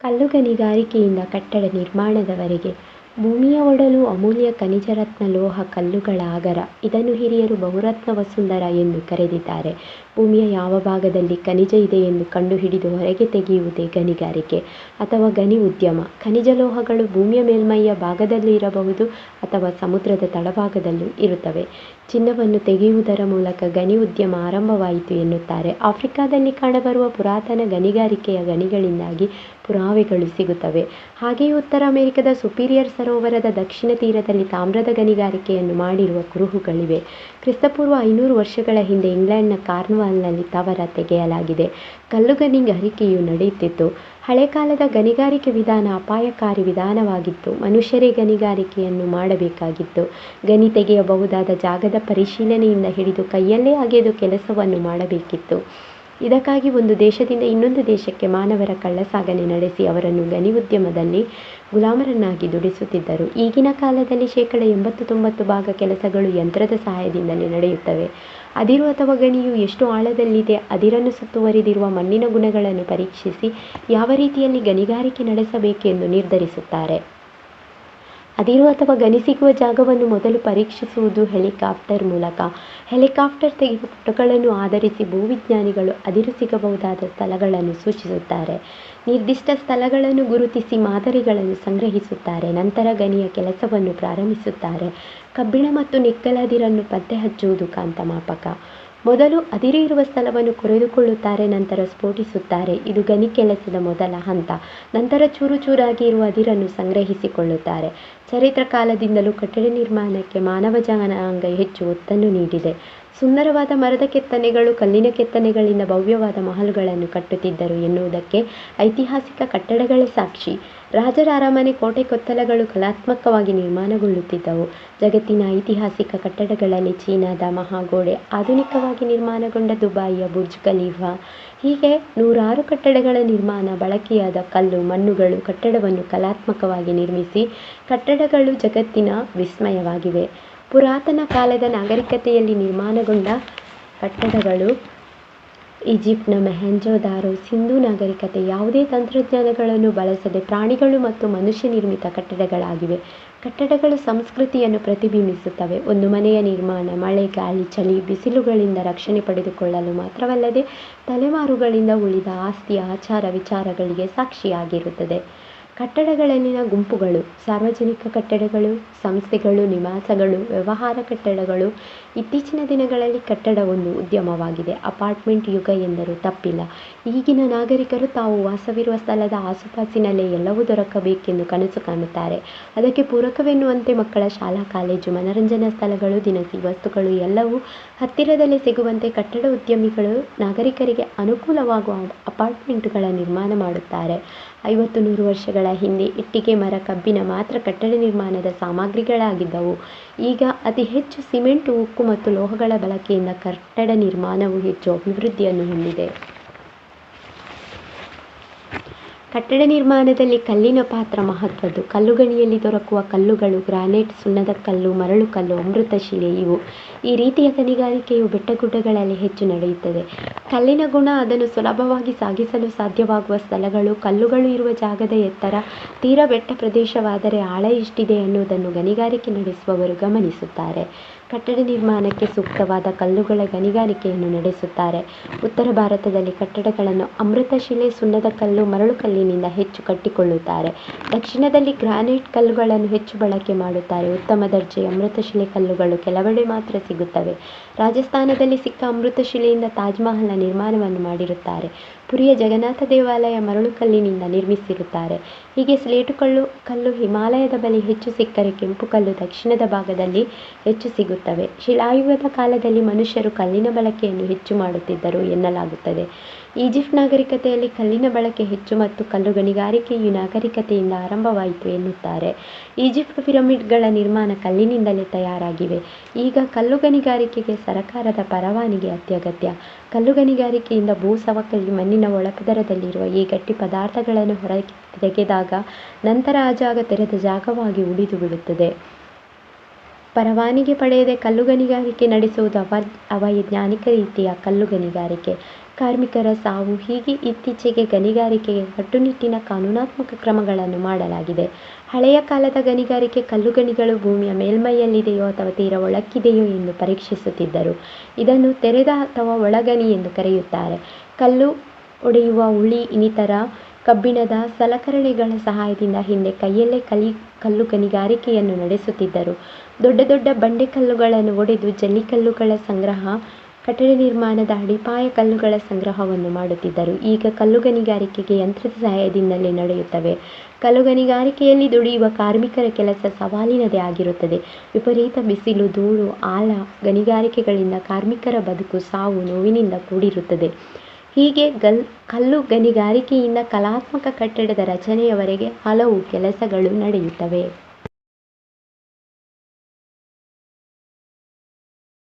ಕಲ್ಲುಗಣಿಗಾರಿಕೆಯಿಂದ ಕಟ್ಟಡ ನಿರ್ಮಾಣದವರೆಗೆ ಭೂಮಿಯ ಒಡಲು ಅಮೂಲ್ಯ ಖನಿಜರತ್ನ ಲೋಹ ಕಲ್ಲುಗಳ ಆಗರ. ಇದನ್ನು ಹಿರಿಯರು ಬಹುರತ್ನ ವಸುಂಧರ ಎಂದು ಕರೆದಿದ್ದಾರೆ. ಭೂಮಿಯ ಯಾವ ಭಾಗದಲ್ಲಿ ಖನಿಜ ಇದೆಯೆಂದು ಕಂಡುಹಿಡಿದು ಹೊರಗೆ ತೆಗೆಯುವುದೇ ಗಣಿಗಾರಿಕೆ ಅಥವಾ ಗಣಿ ಉದ್ಯಮ. ಖನಿಜ ಲೋಹಗಳು ಭೂಮಿಯ ಮೇಲ್ಮೈಯ ಭಾಗದಲ್ಲಿ ಇರಬಹುದು ಅಥವಾ ಸಮುದ್ರದ ತಳಭಾಗದಲ್ಲೂ ಇರುತ್ತವೆ. ಚಿನ್ನವನ್ನು ತೆಗೆಯುವುದರ ಮೂಲಕ ಗಣಿ ಉದ್ಯಮ ಆರಂಭವಾಯಿತು ಎನ್ನುತ್ತಾರೆ. ಆಫ್ರಿಕಾದಲ್ಲಿ ಕಾಣಬರುವ ಪುರಾತನ ಗಣಿಗಾರಿಕೆಯ ಗಣಿಗಳಿಂದಾಗಿ ಪುರಾವೆಗಳು ಸಿಗುತ್ತವೆ. ಹಾಗೆಯೇ ಉತ್ತರ ಅಮೆರಿಕದ ಸುಪೀರಿಯರ್ ಸರೋವರದ ದಕ್ಷಿಣ ತೀರದಲ್ಲಿ ತಾಮ್ರದ ಗಣಿಗಾರಿಕೆಯನ್ನು ಮಾಡಿರುವ ಕುರುಹುಗಳಿವೆ. ಕ್ರಿಸ್ತಪೂರ್ವ. ಐನೂರು ವರ್ಷಗಳ ಹಿಂದೆ ಇಂಗ್ಲೆಂಡ್ನ ಕಾರ್ನ್ವಾಲ್ನಲ್ಲಿ ತವರ ತೆಗೆಯಲಾಗಿದೆ. ಕಲ್ಲುಗಣಿಗಾರಿಕೆಯು ನಡೆಯುತ್ತಿತ್ತು. ಹಳೆಕಾಲದ ಗಣಿಗಾರಿಕೆ ವಿಧಾನ ಅಪಾಯಕಾರಿ ವಿಧಾನವಾಗಿತ್ತು. ಮನುಷ್ಯರೇ ಗಣಿಗಾರಿಕೆಯನ್ನು ಮಾಡಬೇಕಾಗಿತ್ತು. ಗಣಿ ತೆಗೆಯಬಹುದಾದ ಜಾಗದ ಪರಿಶೀಲನೆಯಿಂದ ಹಿಡಿದು ಕೈಯಲ್ಲೇ ಅಗೆದು ಕೆಲಸವನ್ನು ಮಾಡಬೇಕಿತ್ತು. ಇದಕ್ಕಾಗಿ ಒಂದು ದೇಶದಿಂದ ಇನ್ನೊಂದು ದೇಶಕ್ಕೆ ಮಾನವರ ಕಳ್ಳಸಾಗಣೆ ನಡೆಸಿ ಅವರನ್ನು ಗಣಿ ಉದ್ಯಮದಲ್ಲಿ ಗುಲಾಮರನ್ನಾಗಿ ದುಡಿಸುತ್ತಿದ್ದರು. ಈಗಿನ ಕಾಲದಲ್ಲಿ ಶೇಕಡ ಎಂಬತ್ತು-ತೊಂಬತ್ತು ಭಾಗ ಕೆಲಸಗಳು ಯಂತ್ರದ ಸಹಾಯದಿಂದಲೇ ನಡೆಯುತ್ತವೆ. ಅದಿರು ಅಥವಾ ಗಣಿಯು ಎಷ್ಟು ಆಳದಲ್ಲಿದೆ, ಅದಿರನ್ನು ಸುತ್ತುವರಿದಿರುವ ಮಣ್ಣಿನ ಗುಣಗಳನ್ನು ಪರೀಕ್ಷಿಸಿ ಯಾವ ರೀತಿಯಲ್ಲಿ ಗಣಿಗಾರಿಕೆ ನಡೆಸಬೇಕೆಂದು ನಿರ್ಧರಿಸುತ್ತಾರೆ. ಅದಿರು ಅಥವಾ ಗಣಿ ಸಿಗುವ ಜಾಗವನ್ನು ಮೊದಲು ಪರೀಕ್ಷಿಸುವುದು ಹೆಲಿಕಾಪ್ಟರ್ ಮೂಲಕ. ಹೆಲಿಕಾಪ್ಟರ್ ತೆಗೆದ ಫೋಟೋಗಳನ್ನು ಆಧರಿಸಿ ಭೂವಿಜ್ಞಾನಿಗಳು ಅದಿರು ಸಿಗಬಹುದಾದ ಸ್ಥಳಗಳನ್ನು ಸೂಚಿಸುತ್ತಾರೆ. ನಿರ್ದಿಷ್ಟ ಸ್ಥಳಗಳನ್ನು ಗುರುತಿಸಿ ಮಾದರಿಗಳನ್ನು ಸಂಗ್ರಹಿಸುತ್ತಾರೆ. ನಂತರ ಗಣಿಯ ಕೆಲಸವನ್ನು ಪ್ರಾರಂಭಿಸುತ್ತಾರೆ. ಕಬ್ಬಿಣ ಮತ್ತು ನಿಕ್ಕಲದಿರನ್ನು ಪತ್ತೆ ಹಚ್ಚುವುದು ಕಾಂತಮಾಪಕ. ಮೊದಲು ಅದಿರು ಇರುವ ಸ್ಥಳವನ್ನು ಕೊರೆದುಕೊಳ್ಳುತ್ತಾರೆ. ನಂತರ ಸ್ಫೋಟಿಸುತ್ತಾರೆ. ಇದು ಗಣಿ ಕೆಲಸದ ಮೊದಲ ಹಂತ. ನಂತರ ಚೂರು ಚೂರಾಗಿ ಇರುವ ಅದಿರನ್ನು ಸಂಗ್ರಹಿಸಿಕೊಳ್ಳುತ್ತಾರೆ. ಚರಿತ್ರ ಕಾಲದಿಂದಲೂ ಕಟ್ಟಡ ನಿರ್ಮಾಣಕ್ಕೆ ಮಾನವ ಜನಾಂಗ ಹೆಚ್ಚು ಒತ್ತನ್ನು ನೀಡಿದೆ. ಸುಂದರವಾದ ಮರದ ಕೆತ್ತನೆಗಳು, ಕಲ್ಲಿನ ಕೆತ್ತನೆಗಳಿಂದ ಭವ್ಯವಾದ ಮಹಲುಗಳನ್ನು ಕಟ್ಟುತ್ತಿದ್ದರು ಎನ್ನುವುದಕ್ಕೆ ಐತಿಹಾಸಿಕ ಕಟ್ಟಡಗಳೇ ಸಾಕ್ಷಿ. ರಾಜರ ಅರಮನೆ, ಕೋಟೆ-ಕೊತ್ತಲಗಳು ಕಲಾತ್ಮಕವಾಗಿ ನಿರ್ಮಾಣಗೊಳ್ಳುತ್ತಿದ್ದವು. ಜಗತ್ತಿನ ಐತಿಹಾಸಿಕ ಕಟ್ಟಡಗಳಲ್ಲಿ ಚೀನಾದ ಮಹಾಗೋಡೆ, ಆಧುನಿಕವಾಗಿ ನಿರ್ಮಾಣಗೊಂಡ ದುಬಾಯಿಯ ಬುರ್ಜ್ ಖಲೀಫಾ ಹೀಗೆ ನೂರಾರು ಕಟ್ಟಡಗಳ ನಿರ್ಮಾಣ. ಬಳಕೆಯಾದ ಕಲ್ಲು, ಮಣ್ಣುಗಳು ಕಟ್ಟಡವನ್ನು ಕಲಾತ್ಮಕವಾಗಿ ನಿರ್ಮಿಸಿ ಕಟ್ಟಡಗಳು ಜಗತ್ತಿನ ವಿಸ್ಮಯವಾಗಿವೆ. ಪುರಾತನ ಕಾಲದ ನಾಗರಿಕತೆಯಲ್ಲಿ ನಿರ್ಮಾಣಗೊಂಡ ಕಟ್ಟಡಗಳು ಈಜಿಪ್ಟಿನ ಮೊಹೆಂಜೊದಾರೊ, ಸಿಂಧೂ ನಾಗರಿಕತೆ ಯಾವುದೇ ತಂತ್ರಜ್ಞಾನಗಳನ್ನು ಬಳಸದೆ ಪ್ರಾಣಿಗಳು ಮತ್ತು ಮನುಷ್ಯ ನಿರ್ಮಿತ ಕಟ್ಟಡಗಳಾಗಿವೆ. ಕಟ್ಟಡಗಳು ಸಂಸ್ಕೃತಿಯನ್ನು ಪ್ರತಿಬಿಂಬಿಸುತ್ತವೆ. ಒಂದು ಮನೆಯ ನಿರ್ಮಾಣ ಮಳೆ, ಗಾಳಿ, ಚಳಿ, ಬಿಸಿಲುಗಳಿಂದ ರಕ್ಷಣೆ ಪಡೆದುಕೊಳ್ಳಲು ಮಾತ್ರವಲ್ಲದೆ ತಲೆಮಾರುಗಳಿಂದ ಉಳಿದ ಆಸ್ತಿಯ ಆಚಾರ, ವಿಚಾರಗಳಿಗೆ ಸಾಕ್ಷಿಯಾಗಿರುತ್ತದೆ. ಕಟ್ಟಡಗಳಲ್ಲಿನ ಗುಂಪುಗಳು ಸಾರ್ವಜನಿಕ ಕಟ್ಟಡಗಳು, ಸಂಸ್ಥೆಗಳು, ನಿವಾಸಗಳು, ವ್ಯವಹಾರ ಕಟ್ಟಡಗಳು ಇತ್ತೀಚಿನ ದಿನಗಳಲ್ಲಿ ಕಟ್ಟಡ ಒಂದು ಉದ್ಯಮವಾಗಿದೆ. ಅಪಾರ್ಟ್ಮೆಂಟ್ ಯುಗ ಎಂದರೂ ತಪ್ಪಿಲ್ಲ. ಈಗಿನ ನಾಗರಿಕರು ತಾವು ವಾಸವಿರುವ ಸ್ಥಳದ ಆಸುಪಾಸಿನಲ್ಲೇ ಎಲ್ಲವೂ ದೊರಕಬೇಕೆಂದು ಕನಸು ಕಾಣುತ್ತಾರೆ. ಅದಕ್ಕೆ ಪೂರಕವೆನ್ನುವಂತೆ ಮಕ್ಕಳ ಶಾಲಾ ಕಾಲೇಜು, ಮನರಂಜನಾ ಸ್ಥಳಗಳು, ದಿನಸಿ ವಸ್ತುಗಳು ಎಲ್ಲವೂ ಹತ್ತಿರದಲ್ಲೇ ಸಿಗುವಂತೆ ಕಟ್ಟಡ ಉದ್ಯಮಿಗಳು ನಾಗರಿಕರಿಗೆ ಅನುಕೂಲವಾಗುವ ಅಪಾರ್ಟ್ಮೆಂಟುಗಳ ನಿರ್ಮಾಣ ಮಾಡುತ್ತಾರೆ. ಐವತ್ತು-ನೂರು ವರ್ಷಗಳ ಹಿಂದೆ ಇಟ್ಟಿಗೆ, ಮರ, ಕಬ್ಬಿಣ ಮಾತ್ರ ಕಟ್ಟಡ ನಿರ್ಮಾಣದ ಸಾಮಗ್ರಿಗಳಾಗಿದ್ದವು. ಈಗ ಅತಿ ಹೆಚ್ಚು ಸಿಮೆಂಟ್ ಉಕ್ಕು ಮತ್ತು ಲೋಹಗಳ ಬಳಕೆಯಿಂದ ಕಟ್ಟಡ ನಿರ್ಮಾಣವು ಹೆಚ್ಚು ಅಭಿವೃದ್ಧಿಯನ್ನು ಹೊಂದಿದೆ. ಕಟ್ಟಡ ನಿರ್ಮಾಣದಲ್ಲಿ ಕಲ್ಲಿನ ಪಾತ್ರ ಮಹತ್ವದ್ದು. ಕಲ್ಲುಗಣಿಯಲ್ಲಿ ದೊರಕುವ ಕಲ್ಲುಗಳು ಗ್ರಾನೈಟ್, ಸುಣ್ಣದ ಕಲ್ಲು ಮರಳುಕಲ್ಲು, ಅಮೃತಶಿಲೆ ಇವು. ಈ ರೀತಿಯ ಗಣಿಗಾರಿಕೆಯು ಬೆಟ್ಟಗುಡ್ಡಗಳಲ್ಲಿ ಹೆಚ್ಚು ನಡೆಯುತ್ತದೆ. ಕಲ್ಲಿನ ಗುಣ ಅದನ್ನು ಸುಲಭವಾಗಿ ಸಾಗಿಸಲು ಸಾಧ್ಯವಾಗುವ ಸ್ಥಳಗಳು, ಕಲ್ಲುಗಳು ಇರುವ ಜಾಗದ ಎತ್ತರ, ತೀರ ಬೆಟ್ಟ ಪ್ರದೇಶವಾದರೆ ಆಳ ಎಷ್ಟಿದೆ ಎನ್ನುವುದನ್ನು ಗಣಿಗಾರಿಕೆ ನಡೆಸುವವರು ಗಮನಿಸುತ್ತಾರೆ. ಕಟ್ಟಡ ನಿರ್ಮಾಣಕ್ಕೆ ಸೂಕ್ತವಾದ ಕಲ್ಲುಗಳ ಗಣಿಗಾರಿಕೆಯನ್ನು ನಡೆಸುತ್ತಾರೆ. ಉತ್ತರ ಭಾರತದಲ್ಲಿ ಕಟ್ಟಡಗಳನ್ನು ಅಮೃತಶಿಲೆ, ಮರಳು ಮರಳುಕಲ್ಲಿನಿಂದ ಹೆಚ್ಚು ಕಟ್ಟಿಕೊಳ್ಳುತ್ತಾರೆ. ದಕ್ಷಿಣದಲ್ಲಿ ಗ್ರಾನೈಟ್ ಕಲ್ಲುಗಳನ್ನು ಹೆಚ್ಚು ಬಳಕೆ ಮಾಡುತ್ತಾರೆ. ಉತ್ತಮ ದರ್ಜೆಯ ಅಮೃತಶಿಲೆ ಕಲ್ಲುಗಳು ಕೆಲವೆಡೆ ಮಾತ್ರ ಸಿಗುತ್ತವೆ. ರಾಜಸ್ಥಾನದಲ್ಲಿ ಸಿಕ್ಕ ಅಮೃತಶಿಲೆಯಿಂದ ತಾಜ್ ಮಹಲ್ನ ನಿರ್ಮಾಣವನ್ನು ಮಾಡಿರುತ್ತಾರೆ. ಪುರಿಯ ಜಗನ್ನಾಥ ದೇವಾಲಯ ಮರಳುಕಲ್ಲಿನಿಂದ ನಿರ್ಮಿಸಿರುತ್ತಾರೆ. ಹೀಗೆ ಸ್ಲೇಟು ಕಲ್ಲು ಹಿಮಾಲಯದ ಬಳಿ ಹೆಚ್ಚು ಸಿಕ್ಕರೆ ಕೆಂಪು ಕಲ್ಲು ದಕ್ಷಿಣದ ಭಾಗದಲ್ಲಿ ಹೆಚ್ಚು ಸಿಗುತ್ತವೆ. ಶಿಲಾಯುಗದ ಕಾಲದಲ್ಲಿ ಮನುಷ್ಯರು ಕಲ್ಲಿನ ಬಳಕೆಯನ್ನು ಹೆಚ್ಚು ಮಾಡುತ್ತಿದ್ದರು ಎನ್ನಲಾಗುತ್ತದೆ. ಈಜಿಪ್ಟ್ ನಾಗರಿಕತೆಯಲ್ಲಿ ಕಲ್ಲಿನ ಬಳಕೆ ಹೆಚ್ಚು ಮತ್ತು ಕಲ್ಲು ಗಣಿಗಾರಿಕೆಯು ನಾಗರಿಕತೆಯಿಂದ ಆರಂಭವಾಯಿತು ಎನ್ನುತ್ತಾರೆ. ಈಜಿಪ್ಟ್ ಪಿರಮಿಡ್ಗಳ ನಿರ್ಮಾಣ ಕಲ್ಲಿನಿಂದಲೇ ತಯಾರಾಗಿವೆ. ಈಗ ಕಲ್ಲು ಗಣಿಗಾರಿಕೆಗೆ ಸರಕಾರದ ಪರವಾನಗಿ ಅತ್ಯಗತ್ಯ. ಕಲ್ಲು ಗಣಿಗಾರಿಕೆಯಿಂದ ಭೂ ಸವಕಳಿ ಮಣ್ಣಿನ ಒಳಪದರದಲ್ಲಿರುವ ಈ ಗಟ್ಟಿ ಪದಾರ್ಥಗಳನ್ನು ಹೊರತೆಗೆದಾಗ ನಂತರ ಆ ಜಾಗ ತೆರೆದ ಜಾಗವಾಗಿ ಉಳಿದುಬಿಡುತ್ತದೆ. ಪರವಾನಗಿ ಪಡೆಯದೆ ಕಲ್ಲುಗಣಿಗಾರಿಕೆ ನಡೆಸುವುದು ಅವ ಅವೈಜ್ಞಾನಿಕ ರೀತಿಯ ಕಲ್ಲುಗಣಿಗಾರಿಕೆ, ಕಾರ್ಮಿಕರ ಸಾವು ಹೀಗೆ ಇತ್ತೀಚೆಗೆ ಗಣಿಗಾರಿಕೆಗೆ ಕಟ್ಟುನಿಟ್ಟಿನ ಕಾನೂನಾತ್ಮಕ ಕ್ರಮಗಳನ್ನು ಮಾಡಲಾಗಿದೆ. ಹಳೆಯ ಕಾಲದ ಗಣಿಗಾರಿಕೆ ಕಲ್ಲುಗಣಿಗಳು ಭೂಮಿಯ ಮೇಲ್ಮೈಯಲ್ಲಿದೆಯೋ ಅಥವಾ ತೀರ ಒಳಕ್ಕಿದೆಯೋ ಎಂದು ಪರೀಕ್ಷಿಸುತ್ತಿದ್ದರು. ಇದನ್ನು ತೆರೆದ ಅಥವಾ ಒಳಗಣಿ ಎಂದು ಕರೆಯುತ್ತಾರೆ. ಕಲ್ಲು ಒಡೆಯುವ ಉಳಿ ಇನ್ನಿತರ ಕಬ್ಬಿಣದ ಸಲಕರಣೆಗಳ ಸಹಾಯದಿಂದ ಹಿಂದೆ ಕೈಯಲ್ಲೇ ಗಣಿಗಾರಿಕೆಯನ್ನು ನಡೆಸುತ್ತಿದ್ದರು. ದೊಡ್ಡ ದೊಡ್ಡ ಬಂಡೆ ಕಲ್ಲುಗಳನ್ನು ಒಡೆದು ಜಲ್ಲಿಕಲ್ಲುಗಳ ಸಂಗ್ರಹ, ಕಟ್ಟಡ ನಿರ್ಮಾಣದ ಅಡಿಪಾಯ ಕಲ್ಲುಗಳ ಸಂಗ್ರಹವನ್ನು ಮಾಡುತ್ತಿದ್ದರು. ಈಗ ಕಲ್ಲುಗಣಿಗಾರಿಕೆ ಯಂತ್ರದ ಸಹಾಯದಿಂದಲೇ ನಡೆಯುತ್ತದೆ. ಕಲ್ಲುಗಣಿಗಾರಿಕೆಯಲ್ಲಿ ದುಡಿಯುವ ಕಾರ್ಮಿಕರ ಕೆಲಸ ಸವಾಲಿನದೇ ಆಗಿರುತ್ತದೆ. ವಿಪರೀತ ಬಿಸಿಲು, ಧೂಳು, ಆಳ ಗಣಿಗಾರಿಕೆಗಳಿಂದ ಕಾರ್ಮಿಕರ ಬದುಕು ಸಾವು ನೋವಿನಿಂದ ಕೂಡಿರುತ್ತದೆ. ಹೀಗೆ ಗಲ್ ಕಲ್ಲು ಗಣಿಗಾರಿಕೆಯಿಂದ ಕಲಾತ್ಮಕ ಕಟ್ಟಡದ ರಚನೆಯವರೆಗೆ ಹಲವು ಕೆಲಸಗಳು ನಡೆಯುತ್ತವೆ.